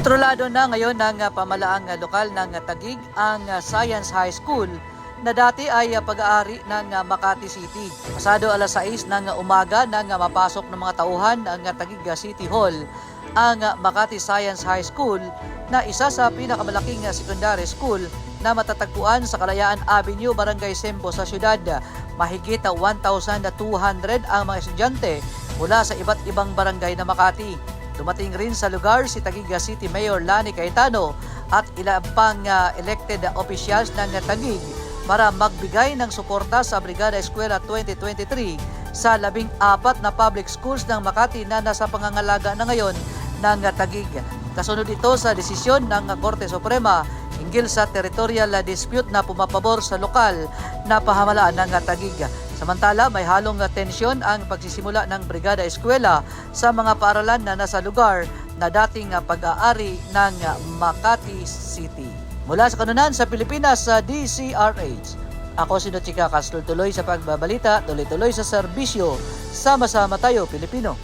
Kontrolado na ngayon ng ah, pamalaang ah, lokal ng ah, Tagig ang Science High School na dati ay pag-aari ng Makati City. Pasado alas 6 ng umaga nang mapasok ng mga tauhan ng ah, Tagig City Hall ang Makati Science High School na isa sa pinakamalaking secondary school na matatagpuan sa Kalayaan Avenue, Barangay Sembo sa syudad. Mahigit ah, 1,200 ang mga estudyante mula sa iba't ibang barangay na Makati. Dumating rin sa lugar si Taguig City Mayor Lani Cayetano at ilang pang ah, elected officials ng Taguig para magbigay ng suporta sa Brigada Eskwela 2023 sa labing apat na public schools ng Makati na nasa pangangalaga na ngayon ng Taguig. Kasunod ito sa desisyon ng Korte Suprema hinggil sa territorial dispute na pumapabor sa lokal na pahamalaan ng Taguig. Samantala, may halong tensyon ang pagsisimula ng Brigada Eskwela sa mga paaralan na nasa lugar na dating pag-aari ng Makati City. Mula sa kanunan sa Pilipinas sa DCRH, ako si Chika Castro tuloy sa pagbabalita, tuloy-tuloy sa serbisyo, sama-sama tayo Pilipino.